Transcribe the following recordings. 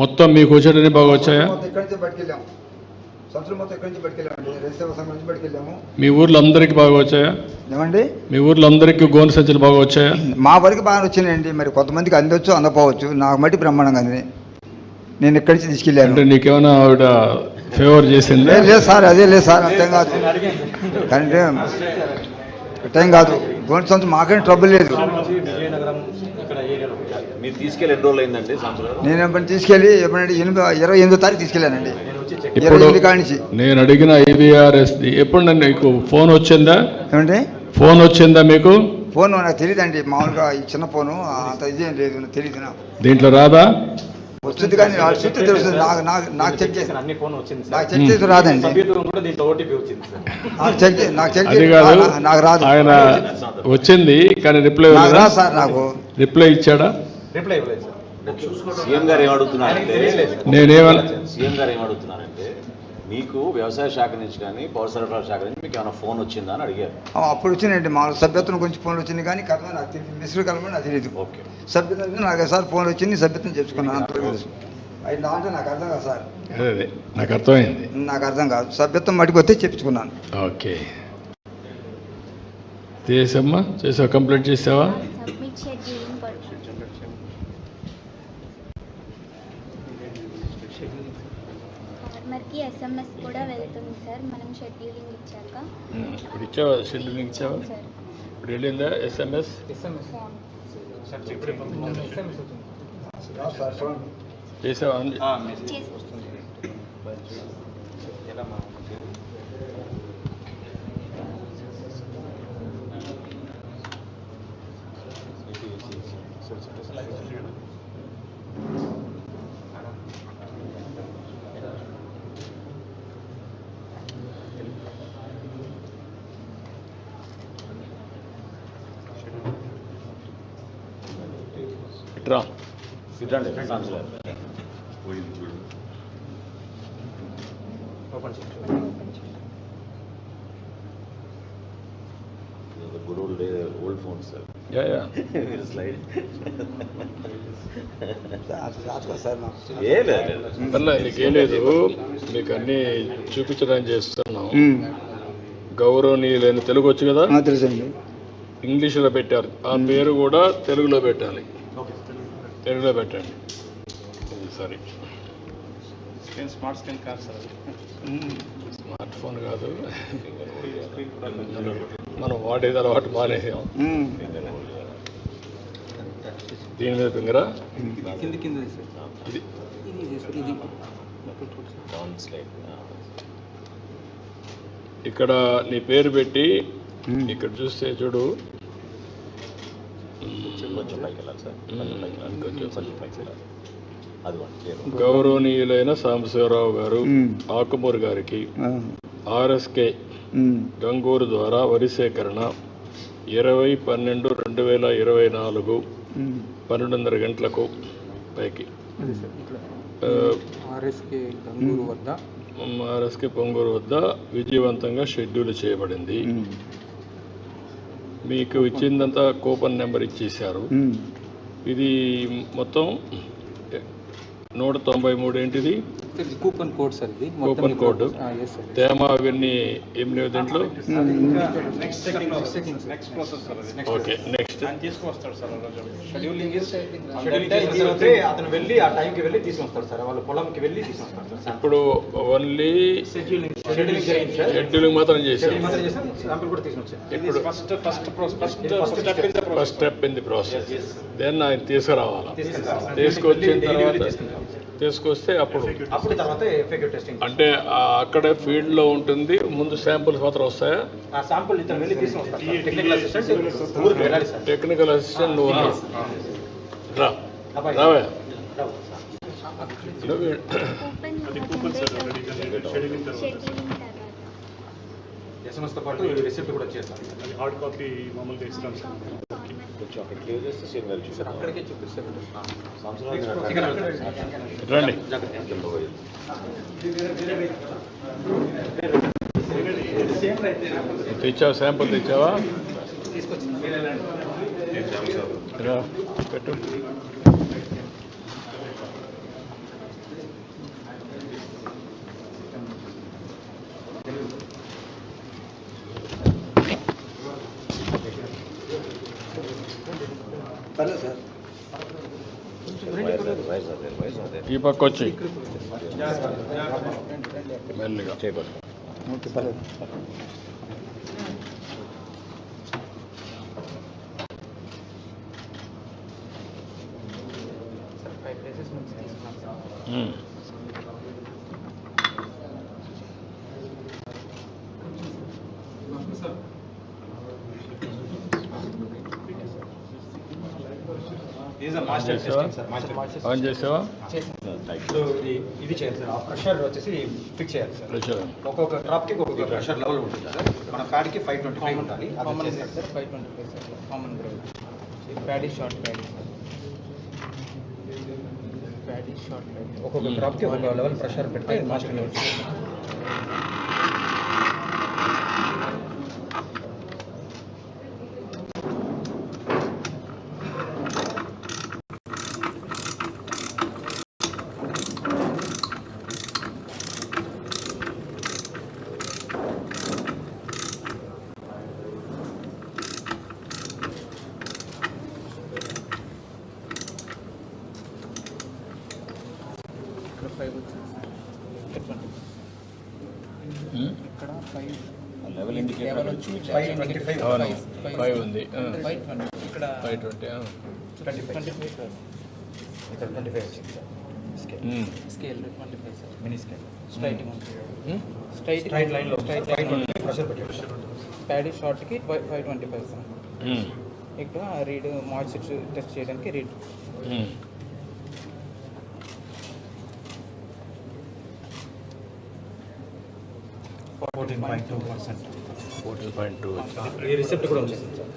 మొత్తం మీకు వచ్చేటన్ని బాగా వచ్చాయా? ఇక్కడి నుంచి సంచులు మొత్తం ఇక్కడి నుంచి రైతు సంఘం నుంచి బయటకెళ్ళాము. మీ ఊర్లో అందరికీ బాగా వచ్చాయా? ఏమండి? మీ ఊర్లో అందరికీ గోను సంచులు బాగా వచ్చాయా? మా వరకు బాగా వచ్చినాయండి. మరి కొంతమందికి అందొచ్చు అందపోవచ్చు నాకు మట్టి బ్రహ్మాండంగా అంది నేను ఇక్కడి నుంచి తీసుకెళ్ళాను. అంటే నీకేమైనా ఆవిడ ఫేవర్ చేసిందా? లేదు సార్ అదే లేదు సార్ అర్థం కాదు. అంటే అర్థం కాదు. గోండు సంవత్సరం మాకేం ట్రబుల్ లేదు. మీరు తీసుకెళ్ళి ఎన్ని రోజులు అయిందండి నేను ఎప్పుడు తీసుకెళ్ళి ఎప్పుడంటే ఎనిమిది ఇరవై ఎనిమిదో తారీఖు తీసుకెళ్ళానండి. ఇరవై ఇప్పుడు ఎనిమిది కాడి నుంచి. నేను అడిగిన ఐబిఆర్ఎస్ ఎప్పుడు నన్ను నీకు ఫోన్ వచ్చిందా? ఏమంటే ఫోన్ వచ్చిందా మీకు? ఫోన్ నాకు తెలియదండి మామూలుగా ఈ చిన్న ఫోను అంత ఇదేం లేదు నాకు తెలియదు నాకు. దీంట్లో రాదా? వస్తుంది కానీ నాకు చుట్టూ తెలుస్తుంది నాకు నాకు నాకు చెక్ చేసి చేసిన అన్ని ఫోన్ వచ్చింది నాకు సార్ చెక్ చేసి రాదండి. కూడా దీంట్లో ఓటీపీ వచ్చింది సార్. నాకు చెక్ చే- నాకు చెక్ అది చేసి కాదు. నాకు రాదు. ఆయన వచ్చింది కానీ రిప్లై నాకు ఇవ్వలేదా? రాదు సార్ నాకు. రిప్లై ఇచ్చాడా? రిప్లై ఇవ్వలేదు సార్ సీఎం గారు ఏమడుగుతున్నారంటే సీఎం గారు ఏమడుగుతున్నారంటే మీకు వ్యవసాయ శాఖ నుంచి కానీ పౌర సరఫరాల శాఖ నుంచి మీకు ఏమైనా ఫోన్ వచ్చిందా అని అడిగారు. ఆ, అప్పుడు వచ్చినాయండి మామూలు సభ్యత్వం గురించి ఫోన్లు వచ్చింది కానీ కథ నాకు తెలియదు. మిస్టర్ కలమని నాకు తెలియదు. ఓకే. సభ్యత్వం అంటే నాకు సార్ ఫోన్ వచ్చింది సభ్యత్వం చెప్పుకున్నాను అది దాంట్లో నాకు అర్థం కాదు సార్. అదే అదే. నాకు అర్థమైంది. నాకు అర్థం కాదు. సభ్యత్వం మటుకు వస్తే చెప్పుకున్నాను ఓకే. చేసమ్మా చేసావా? కంప్లీట్ చేసావా? ఫార్మర్కి ఎస్ఎంఎస్ కూడా వెళ్తుంది సార్. మనం షెడ్యూలింగ్ ఇచ్చాక. ఇప్పుడు ఇచ్చావా? షెడ్యూలింగ్ ఇచ్చావా? సార్. ఇప్పుడు వెళ్ళిందా? ఎస్ఎంఎస్ చేసావా? చేసి ఇట్రా ఇదండి ఓపెన్ చేయండి good old old phone sir yeah yeah మీరు స్లైడ్ రాసుకో సార్ నాకు ఏ లేదు. మీకు అన్నీ చూపించడానికి చేస్తున్నాం. గౌరవనీయులైన తెలుగు వచ్చు కదా? ఆ, తెలుసండి. ఇంగ్లీష్లో పెట్టారు. ఆ పేరు కూడా తెలుగులో పెట్టాలి. తెలుగులో పెట్టండి. సరే. స్మార్ట్ స్క్రీన్ కాదు సార్ స్మార్ట్ ఫోన్ కాదు. మనం- వాడేది అలవాటు మానేసాం. దీని మీద ఫింగరా కింద కింద ఇది? ఇది డౌన్ స్లైడ్ ఇక్కడ నీ పేరు పెట్టి. ఇక్కడ చూస్తే చూడు. కొంచెం పైకి వెళ్ళాలి సార్ కొంచెం పైకి వెళ్ళాలి కొంచెం కొంచెం పైకి వెళ్ళాలి అది క్లియర్ గౌరవనీయులైన సాంబశివరావు గారు. ఆకుమూరు గారికి. ఆర్ఎస్కే. గంగూరు ద్వారా వరి సేకరణ ఇరవై పన్నెండు రెండు వేల ఇరవై నాలుగు. పన్నెండున్నర గంటలకు పైకి ఆర్ఎస్కే గంగూరు వద్ద ఆర్ఎస్కే పొంగూరు వద్ద విజయవంతంగా షెడ్యూల్ చేయబడింది. మీకు ఇచ్చిందంతా కూపన్ నెంబర్ ఇచ్చేశారు ఉమ్. ఇది మొత్తం నూట తొంభై మూడు ఏంటిది కూపన్ కోడ్ సార్ ఇది. Coupon code. తేమ అవన్నీ ఏం లేవు దీంట్లో? Next second next process sir అది. ఓకే నెక్స్ట్ తీసుకొస్తాడు సార్ షెడ్యూలింగ్ అతను వెళ్ళి ఆ టైంకి వెళ్ళి తీసుకొస్తాడు సార్. వాళ్ళ పొలంకి వెళ్ళి తీసుకొస్తాడు సార్. ఇప్పుడు ఓన్లీ షెడ్యూలింగ్ షెడ్యూలింగ్ జరిగింది సార్. షెడ్యూలింగ్ మాత్రం తీసుకొచ్చారు. ఇప్పుడు first first first first step in the first step in the process. Then ఆయన తీసుకురావాలా? తీసుకొచ్చిన తర్వాత తీసుకొస్తే అప్పుడు. అప్పుడు తర్వాత ఎఫెక్టివ్ టెస్టింగ్ అంటే అక్కడే ఫీల్డ్లో ఉంటుంది ముందు శాంపుల్స్ మాత్రం వస్తాయా? ఆ శాంపుల్ ఇతను వెళ్ళి తీసుకొస్తాడు టెక్నికల్ అసిస్టెంట్. ఊరికి వెళ్ళాలి సార్. టెక్నికల్ అసిస్టెంట్ నువ్వు రా. అబ్బాయి. రావే. రావు. నువ్వు కూపన్ షెడ్యూలింగ్ తర్వాత. ఎస్ఎంఎస్తో పాటు రిసిప్ట్ కూడా చేస్తాం హార్డ్ కాపీ మామూలుగా ఇస్తాం సార్. కొంచెం అక్కడ క్లియర్ చేస్తే సీఎం గారు చూసారు అక్కడికే రండి. తెచ్చావా శాంపుల్ తెచ్చావా? పెట్టు. వైజ్ అదే ఈ పక్క వచ్చి మెల్లిగా చేయబడి ఓకే పర్లేదు ఉమ్. మాస్టర్ చేసావా? టెస్టింగ్ సార్ మాస్టర్ ఆన్ చేసావా ఇప్పుడు ఇది ఇది చేయాలి సార్ ఆ ప్రెషర్ వచ్చేసి ఫిక్స్ చేయాలి సార్ ప్రెషర్ ఒక్కొక్క డ్రాప్కి ఒక్కొక్క ప్రెషర్ లెవెల్ ఉంటుంది సార్ మన ప్యాడ్కి ఫైవ్ ట్వంటీ ఫైవ్ ఉండాలి. Common sir five twenty five sir common grade paddy short paddy paddy short ఒక్కొక్క డ్రాప్కి ఒక్కొక్క లెవెల్ ప్రెషర్ పెడితే మాస్టర్ లెవెల్ ఇక్కడ ఫైవ్ వచ్చింది సార్ చెప్పండి ఇక్కడ ఫైవ్ లెవెల్ ఇండికేటర్ లెవెల్ వచ్చి ఫైవ్ ఉంది. ఫైవ్ ట్వంటీ ఇక్కడ twenty twenty five twenty five sir ఇక్కడ ట్వంటీ ఫైవ్ వచ్చింది sir scale scale twenty five sir mini scale straight straight straight లైన్లో straight five twenty five pressure పెట్టాడు paddy షార్ట్కి five five twenty five sir ఇక్కడ read marks test చేయడానికి read fourteen point two percent. Fourteen point two ఈ receipt కూడా వచ్చేసింది sir.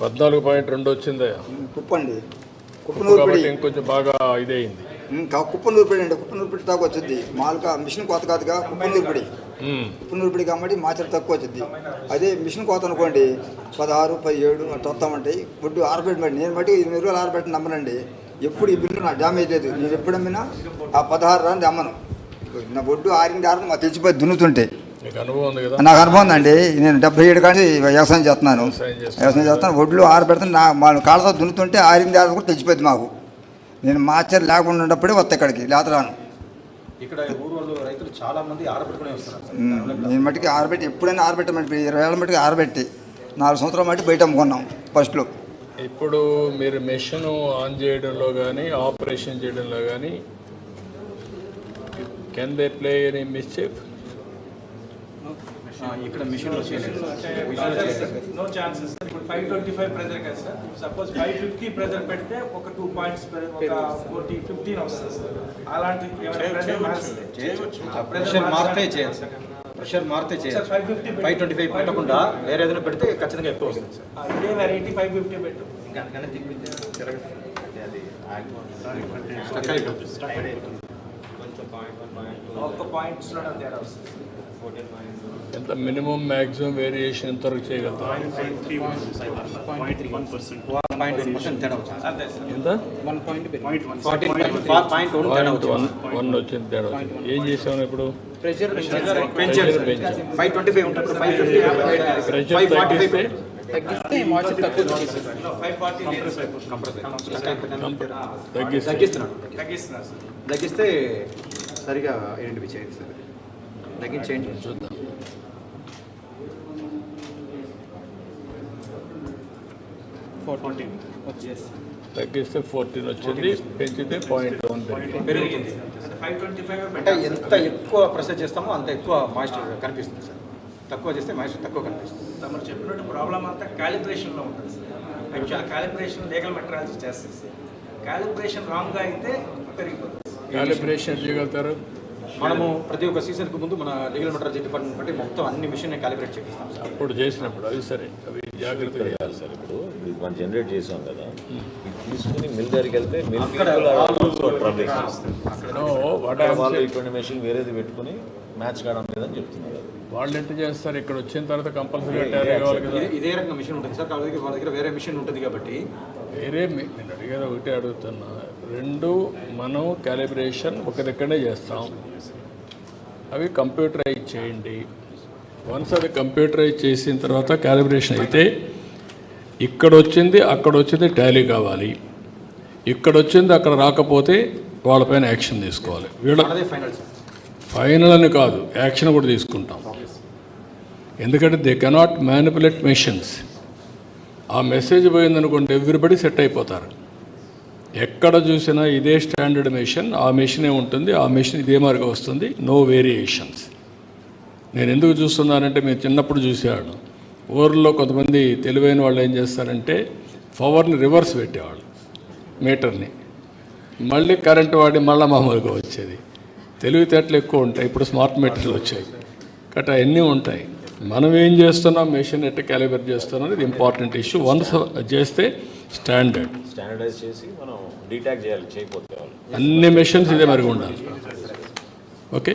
పద్నాలుగు point రెండు వచ్చిందే కుప్పండి. కుప్పనూరు కాబట్టి పిడి ఇంకొంచెం బాగా ఇదయింది. కుప్పనూరు పిడి అండి కుప్పనూరు పిడి దాకా వచ్చింది మామూలుగా మిషన్ కోత కాదుగా కుప్పనూరు పిడి ఉమ్. కుప్పనూరు పిడి కాబట్టి మాచర్ తక్కువ వచ్చింది అదే మిషన్ కోత అనుకోండి పదహారు పదిహేడు అట్లా వస్తామంటాయి ఒడ్డు ఆరబెట్టమండి. నేను బట్టి ఎనిమిది రోజులు ఆరబెట్టి నమ్మనండి. ఎప్పుడు ఈ బిల్లు నాకు డ్యామేజ్ లేదు. నేను ఎప్పుడు అమ్మినా ఆ పదహారు రాని అమ్మను. నా ఒడ్డు ఆరింది ఆరు మాకు తెలిసిపోయి దున్నుతుంటే. నీకు అనుభవం ఉంది కదా? నాకు అనుభవం ఉందండి. నేను డెబ్బై ఏడు కానీ వ్యవసాయం చేస్తున్నాను. వ్యవసాయం చేస్తాను ఒడ్లు ఆరబెడతాను నా మా కాళ్ళతో దున్నుతుంటే ఆరింది ఆరు కూడా తెలిసిపోయింది మాకు. నేను మాచర్ లేకుండా ఉన్నప్పుడే వస్తా ఇక్కడికి లేత రాను. ఇక్కడ ఊరు వాళ్ళు రైతులు చాలా మంది ఆడబెట్టుకునే వస్తున్నారు. సార్ ఉమ్, నేను మట్టికి ఆరబెట్టి ఎప్పుడైనా ఆరబెట్టమంటే ఇరవై ఏళ్ళ మట్టికి ఆరబెట్టి నాలుగు సంవత్సరాల మట్టి బయట అమ్ముకున్నాం ఫస్ట్లో ఇప్పుడు మీరు మెషిన్ ఆన్ చేయడంలో కానీ ఆపరేషన్ చేయడంలో కానీ can they play any mischief ఆ, ఇక్కడ మిషన్లో చేయలేదు. నో ఛాన్సెస్ సార్ ఇప్పుడు ఫైవ్ ట్వంటీ ఫైవ్ ప్రెజర్ కదా sir. Suppose five fifty pressure పెడితే ఒక టూ పాయింట్స్ ఒక ఫోర్టీ ఫిఫ్టీన్ వస్తుంది సార్. అలాంటి మారితే చేయాలి సార్. ప్రెషర్ మారితే చేయాలి sir five fifty five twenty five పెట్టకుండా వేరే ఏదైనా పెడితే ఖచ్చితంగా ఎక్కువ వస్తుంది సార్ ఇదే వెరైటీ ఫైవ్ ఫిఫ్టీ పెట్టు. ఒక్క తేడా వస్తుంది. ఎంత మినిమం మ్యాక్సిమం వేరియేషన్ ఎంతవరకు చేయగలుగుతాం వన్ వచ్చింది ఎంత తేడా పాయింట్ వన్ వచ్చింది తేడా వచ్చింది. ఏం చేసాము ఇప్పుడు? ప్రెషర్ తగ్గిస్తే సరిగా ఐడెంటిఫై చేయండి సార్. తగ్గించేయండి. చూద్దాం. తగ్గిస్తే ఫోర్టీన్ వచ్చింది పెంచితే పాయింట్ వన్ పెరిగింది. పెరుగుతుంది ఫైవ్ ట్వంటీ ఫైవ్ అంటే ఎంత ఎక్కువ ప్రెషర్ చేస్తామో అంత ఎక్కువ మాయిశ్చర్ కనిపిస్తుంది సార్. తక్కువ చేస్తే మాయిశ్చర్ తక్కువ కనిపిస్తుంది. తమరు చెప్పినట్టు ప్రాబ్లం అంతా క్యాలిబ్రేషన్లో ఉంటుంది sir. Actual calibration legal metrology చేస్తుంది సార్. క్యాలిబ్రేషన్ రాంగ్గా అయితే పెరిగిపోతుంది కాలిబ్రేషన్ చేయగలుగుతారు? మనము ప్రతి ఒక్క సీజన్కి ముందు మన లీగల్ మెట్రాలజీ డిపార్ట్మెంట్ బట్టి మొత్తం అన్ని మిషన్ క్యాలిబ్రేట్ చేపిస్తాం సార్. అప్పుడు చేసినప్పుడు అవి సరే అవి జాగ్రత్తగా చేయాలి. సార్ ఇప్పుడు మనం జనరేట్ చేసాం కదా ఇది తీసుకుని మిల్ దగ్గరికి వెళ్తే మిల్ వాళ్ళు ఇటువంటి మెషిన్ వేరేది పెట్టుకుని మ్యాచ్ కావడం లేదని చెప్తున్నారు. వాళ్ళు ఎంత చేస్తారు ఇక్కడ వచ్చిన తర్వాత కదా. ఇది రకంగా మిషన్ ఉంటుంది సార్ కాబట్టి వాళ్ళ దగ్గర వేరే మిషన్ ఉంటుంది కాబట్టి వేరే నేను అడిగేది ఒకటే అడుగుతున్నా. రెండు మనం క్యాలిబ్రేషన్ ఒక దగ్గరనే చేస్తాం. అవి కంప్యూటరైజ్ చేయండి. వన్స్ అది కంప్యూటరైజ్ చేసిన తర్వాత క్యాలిబ్రేషన్ అయితే ఇక్కడ వచ్చింది అక్కడ వచ్చింది టాలీ కావాలి. ఇక్కడ వచ్చింది అక్కడ రాకపోతే వాళ్ళపైన యాక్షన్ తీసుకోవాలి. వీళ్ళ ఫైనల్ అని కాదు యాక్షన్ కూడా తీసుకుంటాం. ఎందుకంటే దే కెనాట్ మ్యానిపులేట్ మెషిన్స్ ఆ మెసేజ్ పోయిందనుకోండి ఎవ్రీబడి సెట్ అయిపోతారు. ఎక్కడ చూసినా ఇదే స్టాండర్డ్ మెషిన్ ఆ మెషినే ఉంటుంది ఆ మెషిన్ ఇదే మార్గం వస్తుంది నో వేరియేషన్స్ నేను ఎందుకు చూస్తున్నానంటే మేము చిన్నప్పుడు చూసేవాడు ఊర్లో కొంతమంది తెలివైన వాళ్ళు ఏం చేస్తారంటే పవర్ని రివర్స్ పెట్టేవాళ్ళు మీటర్ని మళ్ళీ కరెంట్ వాడి మళ్ళీ మామూలుగా వచ్చేది. తెలివితేటలు ఎక్కువ ఉంటాయి ఇప్పుడు స్మార్ట్ మీటర్లు వచ్చాయి. కట్ అవన్నీ ఉంటాయి. మనం ఏం చేస్తున్నాం? మెషిన్ ఎట్లా క్యాలిబ్రేట్ చేస్తున్నాం ఇది ఇంపార్టెంట్ ఇష్యూ వన్స్ చేస్తే స్టాండర్డ్ స్టాండర్డైజ్ చేసి మనం డీటాక్ చేయాలి చేయకపోతే అన్ని మెషిన్స్ ఇదే మరిగా ఉండాలి. ఓకే